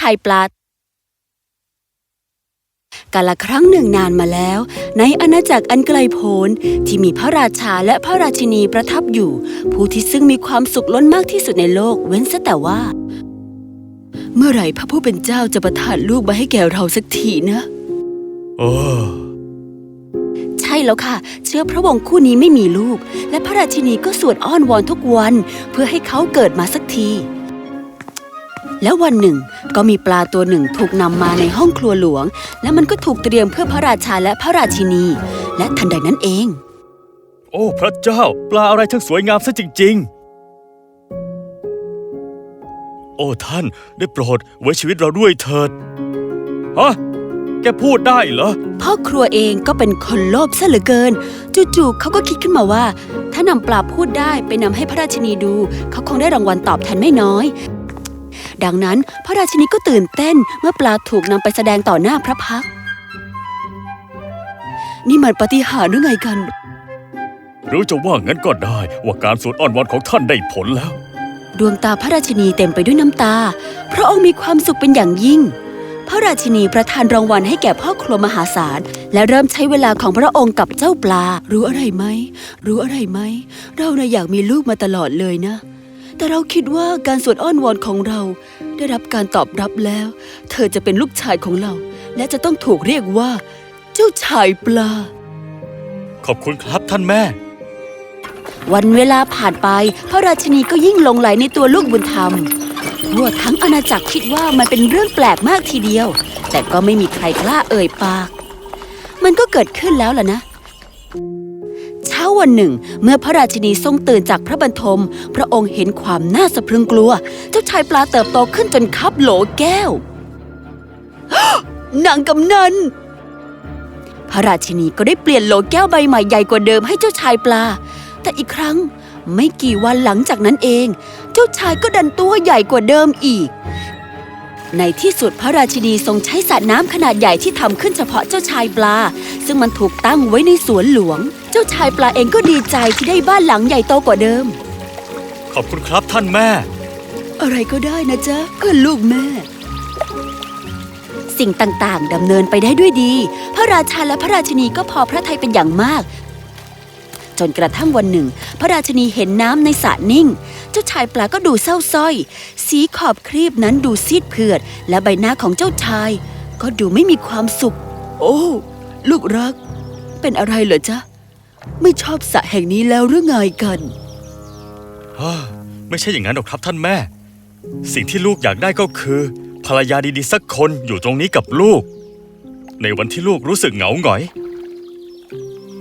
ชายปลา กาละครั้งหนึ่งนานมาแล้ว ในอาณาจักรอันไกลโพ้นที่มีพระราชาและพระราชินีประทับอยู่ ผู้ที่ซึ่งมีความสุขล้นมากที่สุดในโลกเว้นซะแต่ว่า เมื่อไหร่พระผู้เป็นเจ้าจะประทานลูกมาให้แก่เราสักทีนะเออใช่แล้วค่ะ เชื้อพระวงศ์คู่นี้ไม่มีลูก และพระราชินีก็สวดอ้อนวอนทุกวัน เพื่อให้เขาเกิดมาสักที แล้ววันหนึ่งก็มีปลาตัวหนึ่งถูกนำมาในห้องครัวหลวง และมันก็ถูกเตรียมเพื่อพระราชาและพระราชินี และทันใดนั้นเอง โอ้ พระเจ้า ปลาอะไรทั้งสวยงามซะจริง ๆ โอ้ท่านได้โปรดไว้ชีวิตเราด้วยเถิดฮะแกพูดได้เหรอ พ่อครัวเองก็เป็นคนโลภซะเหลือเกิน จู่ๆเขาก็คิดขึ้นมาว่า ถ้านำปลาพูดได้ไปนำให้พระราชินีดู เขาคงได้รางวัลตอบแทนไม่น้อย ดังนั้น พระราชินีก็ตื่นเต้นเมื่อปลาถูกนำไปแสดงต่อหน้าพระพักตร์นี่มันปาฏิหาริย์หรือไงกัน หรือจะว่างั้นก็ได้ว่าการสวดอ้อนวอนของท่านได้ผลแล้ว ดวงตาพระราชินีเต็มไปด้วยน้ำตา พระองค์มีความสุขเป็นอย่างยิ่ง พระราชินีประทานรางวัลให้แก่พ่อครัวมหาศาล และเริ่มใช้เวลาของพระองค์กับเจ้าปลา รู้อะไรไหม รู้อะไรไหม เราน่ะอยากมีลูกมาตลอดเลยนะ แต่เราคิดว่าการสวดอ้อนวอนของเรา ได้รับการตอบรับแล้ว เธอจะเป็นลูกชายของเรา และจะต้องถูกเรียกว่า เจ้าชายปลา ขอบคุณครับท่านแม่ วันเวลาผ่านไป พระราชินีก็ยิ่งหลงไหลในตัวลูกบุญธรรมทั่วทั้งอาณาจักรคิดว่ามันเป็นเรื่องแปลกมากทีเดียว แต่ก็ไม่มีใครกล้าเอ่ยปาก มันก็เกิดขึ้นแล้วล่ะนะเช้าวันหนึ่ง เมื่อพระราชินีทรงตื่นจากพระบรรทม พระองค์เห็นความน่าสะพรึงกลัว เจ้าชายปลาเติบโตขึ้นจนคับโหลแก้วนางกำนันพระราชินีก็ได้เปลี่ยนโหลแก้วใบใหม่ใหญ่กว่าเดิมให้เจ้าชายปลา แต่อีกครั้งไม่กี่วันหลังจากนั้นเอง เจ้าชายก็ดันตัวใหญ่กว่าเดิมอีก ในที่สุดพระราชินีทรงใช้สระน้ำขนาดใหญ่ที่ทำขึ้นเฉพาะเจ้าชายปลา ซึ่งมันถูกตั้งไว้ในสวนหลวง เจ้าชายปลาเองก็ดีใจที่ได้บ้านหลังใหญ่โตกว่าเดิม ขอบคุณครับท่านแม่ อะไรก็ได้นะจ๊ะเพื่อนลูกแม่ สิ่งต่างๆดำเนินไปได้ด้วยดี พระราชาและพระราชินีก็พอพระทัยเป็นอย่างมาก จนกระทั่งวันหนึ่ง พระราชินีเห็นน้ำในสระนิ่ง เจ้าชายปลาก็ดูเศร้าสร้อย สีขอบครีบนั้นดูซีดเผือด และใบหน้าของเจ้าชาย ก็ดูไม่มีความสุข โอ้ ลูกรัก เป็นอะไรเหรอจ๊ะ ไม่ชอบสระแห่งนี้แล้วหรือไงกันฮ่าไม่ใช่อย่างนั้นหรอกครับท่านแม่ สิ่งที่ลูกอยากได้ก็คือ ภรรยาดีๆสักคนอยู่ตรงนี้กับลูก ในวันที่ลูกรู้สึกเหงาหงอย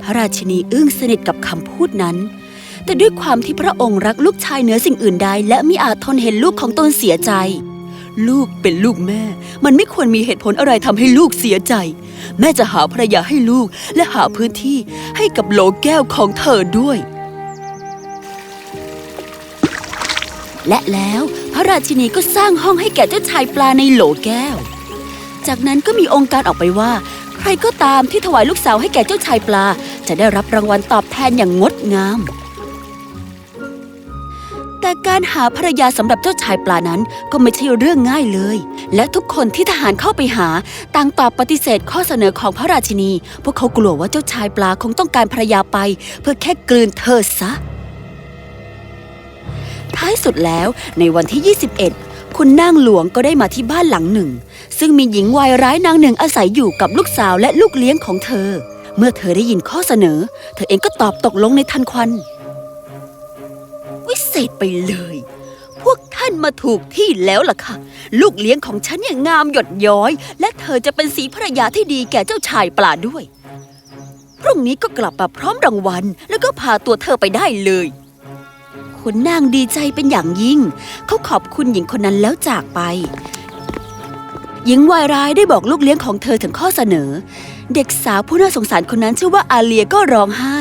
พระราชินีอึ้งสนิทกับคำพูดนั้น แต่ด้วยความที่พระองค์รักลูกชายเหนือสิ่งอื่นใดและมิอาจทนเห็นลูกของตนเสียใจ ลูกเป็นลูกแม่ มันไม่ควรมีเหตุผลอะไรทำให้ลูกเสียใจ แม่จะหาภรรยาให้ลูกและหาพื้นที่ให้กับโหลแก้วของเธอด้วย และแล้วพระราชินีก็สร้างห้องให้แก่เจ้าชายปลาในโหลแก้ว จากนั้นก็มีองค์การออกไปว่า ใครก็ตามที่ถวายลูกสาวให้แก่เจ้าชายปลา จะได้รับรางวัลตอบแทนอย่างงดงาม แต่การหาภรรยาสำหรับเจ้าชายปลานั้นก็ไม่ใช่เรื่องง่ายเลย และทุกคนที่ทหารเข้าไปหา ต่างตอบปฏิเสธข้อเสนอของพระราชินี พวกเขากลัวว่าเจ้าชายปลาคงต้องการภรรยาไป เพื่อแค่กลืนเธอซะ ท้ายสุดแล้วในวันที่ 21 คุณนางหลวงก็ได้มาที่บ้านหลังหนึ่ง ซึ่งมีหญิงวัยร้ายนางหนึ่งอาศัยอยู่กับลูกสาวและลูกเลี้ยงของเธอ เมื่อเธอได้ยินข้อเสนอ เธอเองก็ตอบตกลงในทันควัน วิเศษไปเลย พวกท่านมาถูกที่แล้วล่ะค่ะ ลูกเลี้ยงของฉันเนี่ยงามหยดย้อย และเธอจะเป็นสีภรรยาที่ดีแก่เจ้าชายปลาด้วย พรุ่งนี้ก็กลับมาพร้อมรางวัล แล้วก็พาตัวเธอไปได้เลยขุนนางดีใจเป็นอย่างยิ่ง เขาขอบคุณหญิงคนนั้นแล้วจากไป หญิงวายร้ายได้บอกลูกเลี้ยงของเธอถึงข้อเสนอ เด็กสาวผู้น่าสงสารคนนั้นชื่อว่าอาเลียก็ร้องไห้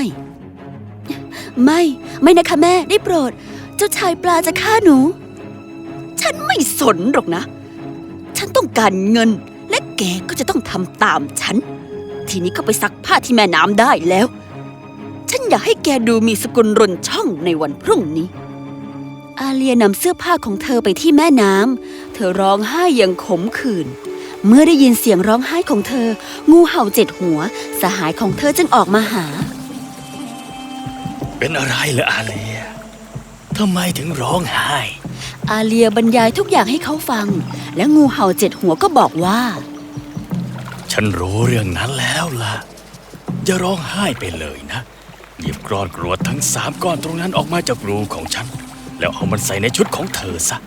ไม่ไม่นะคะแม่ได้โปรด เจ้าชายปลาจะฆ่าหนู ฉันไม่สนหรอกนะ ฉันต้องการเงิน และแกก็จะต้องทำตามฉัน ทีนี้ก็ไปซักผ้าที่แม่น้ำได้แล้ว ฉันอยากให้แกดูมีสกุลรนช่องในวันพรุ่งนี้ อาเลียนำเสื้อผ้าของเธอไปที่แม่น้ำเธอร้องไห้อย่างขมขื่นเมื่อได้ยินเสียงร้องไห้ของเธอ งูเห่าเจ็ดหัว สหายของเธอจึงออกมาหา เป็นอะไรเหรออาเลียทำไมถึงร้องไห้ อาเลียบรรยายทุกอย่างให้เขาฟัง และงูเห่าเจ็ดหัวก็บอกว่า ฉันรู้เรื่องนั้นแล้วล่ะ จะร้องไห้ไปเลยนะ หยิบกรอนกรวดทั้งสามก้อนตรงนั้นออกมาจากรูของฉัน แล้วเอามันใส่ในชุดของเธอซะ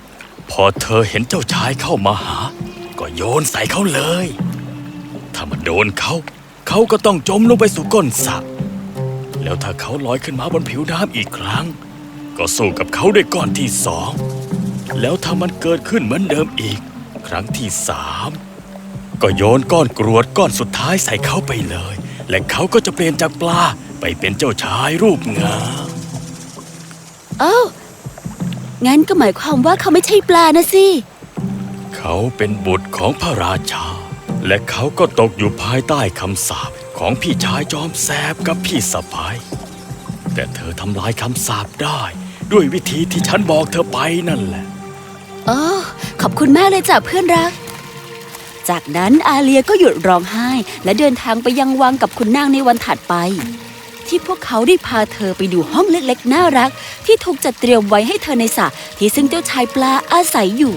พอเธอเห็นเจ้าชายเข้ามาหา ก็โยนใส่เขาเลย ถ้ามันโดนเขา เขาก็ต้องจมลงไปสู่ก้นสระ แล้วถ้าเขาลอยขึ้นมาบนผิวน้ำอีกครั้ง ก็สู้กับเขาด้วยก้อนที่สอง แล้วถ้ามันเกิดขึ้นเหมือนเดิมอีก ครั้งที่สามก็โยนก้อนกรวดก้อนสุดท้ายใส่เขาไปเลย และเขาก็จะเปลี่ยนจากปลาไปเป็นเจ้าชายรูปงามเอ้างั้นก็หมายความว่าเขาไม่ใช่ปลานะสิ เขาเป็นบุตรของพระราชา และเขาก็ตกอยู่ภายใต้คำสาป ของพี่ชายจอมแสบกับพี่สะพ้ายแต่เธอทำลายคำสาปได้ ด้วยวิธีที่ฉันบอกเธอไปนั่นแหละโอ้ขอบคุณมากเลยจ้ะเพื่อนรัก จากนั้นอาเลียก็หยุดร้องไห้ และเดินทางไปยังวังกับคุณนางในวันถัดไป ที่พวกเขาได้พาเธอไปดูห้องเล็กๆน่ารัก ที่ถูกจัดเตรียมไว้ให้เธอในสระที่ซึ่งเจ้าชายปลาอาศัยอยู่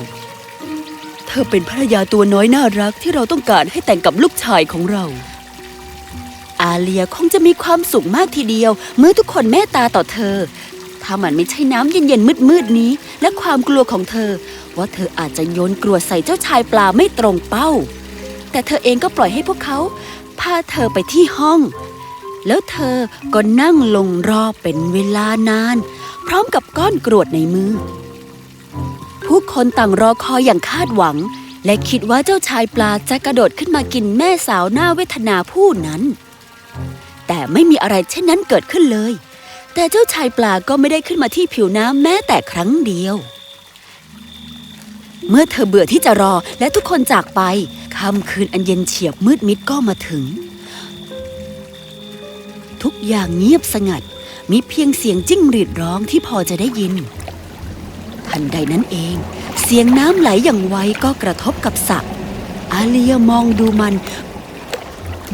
เธอเป็นภรรยาตัวน้อยน่ารักที่เราต้องการให้แต่งกับลูกชายของเรา อาเลียคงจะมีความสุขมากทีเดียว เมื่อทุกคนเมตตาต่อเธอ ถ้ามันไม่ใช่น้ำเย็นๆมืดๆนี้ และความกลัวของเธอ ว่าเธออาจจะโยนกลัวใส่เจ้าชายปลาไม่ตรงเป้า แต่เธอเองก็ปล่อยให้พวกเขา พาเธอไปที่ห้อง แล้วเธอก็นั่งลงรอเป็นเวลานาน พร้อมกับก้อนกรวดในมือ ผู้คนต่างรอคอยอย่างคาดหวังและคิดว่าเจ้าชายปลาจะกระโดดขึ้นมากินแม่สาวหน้าเวทนาผู้นั้น แต่ไม่มีอะไรเช่นนั้นเกิดขึ้นเลย แต่เจ้าชายปลาก็ไม่ได้ขึ้นมาที่ผิวน้ำแม้แต่ครั้งเดียว เมื่อเธอเบื่อที่จะรอและทุกคนจากไปค่ำคืนอันเย็นเฉียบมืดมิดก็มาถึง ทุกอย่างเงียบสงัด มีเพียงเสียงจิ้งหรีดร้องที่พอจะได้ยินทันใดนั้นเอง เสียงน้ำไหลอย่างไวก็กระทบกับสระอาเลียมองดูมัน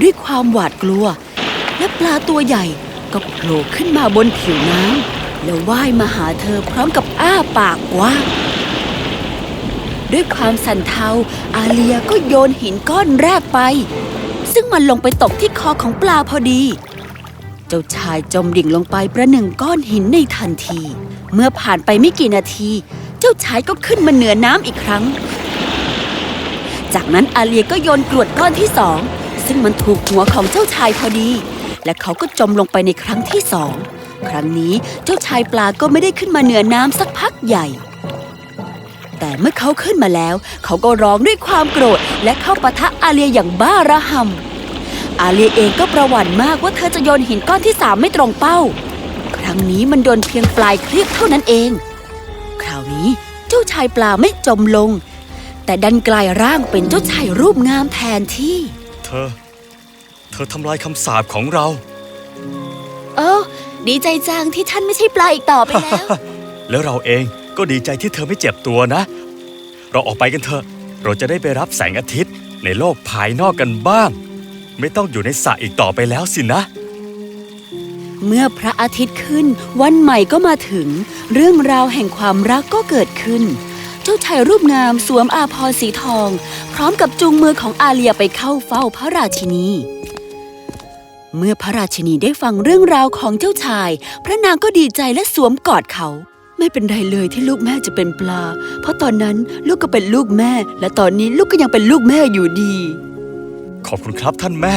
ด้วยความหวาดกลัว และปลาตัวใหญ่ก็โผล่ขึ้นมาบนผิวน้ำแล้วว่ายมาหาเธอพร้อมกับอ้าปากกว้างด้วยความสั่นเทาอาเลียก็โยนหินก้อนแรกไป ซึ่งมันลงไปตกที่คอของปลาพอดี เจ้าชายจมดิ่งลงไปประหนึ่งก้อนหินในทันที เมื่อผ่านไปไม่กี่นาที เจ้าชายก็ขึ้นมาเหนือน้ำอีกครั้ง จากนั้นอาเลียก็โยนกรวดก้อนที่สอง ซึ่งมันถูกหัวของเจ้าชายพอดี และเขาก็จมลงไปในครั้งที่สอง ครั้งนี้เจ้าชายปลาก็ไม่ได้ขึ้นมาเหนือน้ำสักพักใหญ่ แต่เมื่อเขาขึ้นมาแล้ว เขาก็ร้องด้วยความโกรธ และเข้าปะทะอาเลียอย่างบ้าระหำอาเลียเองก็ประหวั่นมากว่าเธอจะโยนหินก้อนที่สามไม่ตรงเป้า ครั้งนี้มันโดนเพียงปลายครีบเท่านั้นเอง คราวนี้เจ้าชายปลาไม่จมลง แต่ดันกลายร่างเป็นเจ้าชายรูปงามแทนที่ เธอ เธอทำลายคำสาปของเรา โอ้ดีใจจังที่ท่านไม่ใช่ปลาอีกต่อไปแล้ว แล้วเราเองก็ดีใจที่เธอไม่เจ็บตัวนะ เราออกไปกันเถอะ เราจะได้ไปรับแสงอาทิตย์ในโลกภายนอกกันบ้าง ไม่ต้องอยู่ในสระอีกต่อไปแล้วสินะ เมื่อพระอาทิตย์ขึ้น วันใหม่ก็มาถึง เรื่องราวแห่งความรักก็เกิดขึ้น เจ้าชายรูปงามสวมอาภรณ์สีทอง พร้อมกับจูงมือของอาเลียไปเข้าเฝ้าพระราชินี เมื่อพระราชินีได้ฟังเรื่องราวของเจ้าชาย พระนางก็ดีใจและสวมกอดเขา ไม่เป็นไรเลยที่ลูกแม่จะเป็นปลา เพราะตอนนั้นลูกก็เป็นลูกแม่ และตอนนี้ลูกก็ยังเป็นลูกแม่อยู่ดี ขอบคุณครับท่านแม่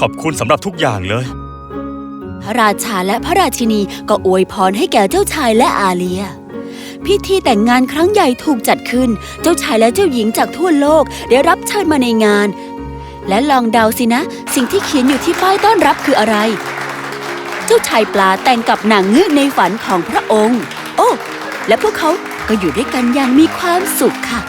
ขอบคุณสำหรับทุกอย่างเลย พระราชาและพระราชินีก็อวยพรให้แก่เจ้าชายและอาเลียพิธีแต่งงานครั้งใหญ่ถูกจัดขึ้น เจ้าชายและเจ้าหญิงจากทั่วโลกได้รับเชิญมาในงาน และลองเดาสินะ สิ่งที่เขียนอยู่ที่ป้ายต้อนรับคืออะไร เจ้าชายปลาแต่งกับนางเงือกในฝันของพระองค์ โอ้ และพวกเขาก็อยู่ด้วยกันอย่างมีความสุขค่ะ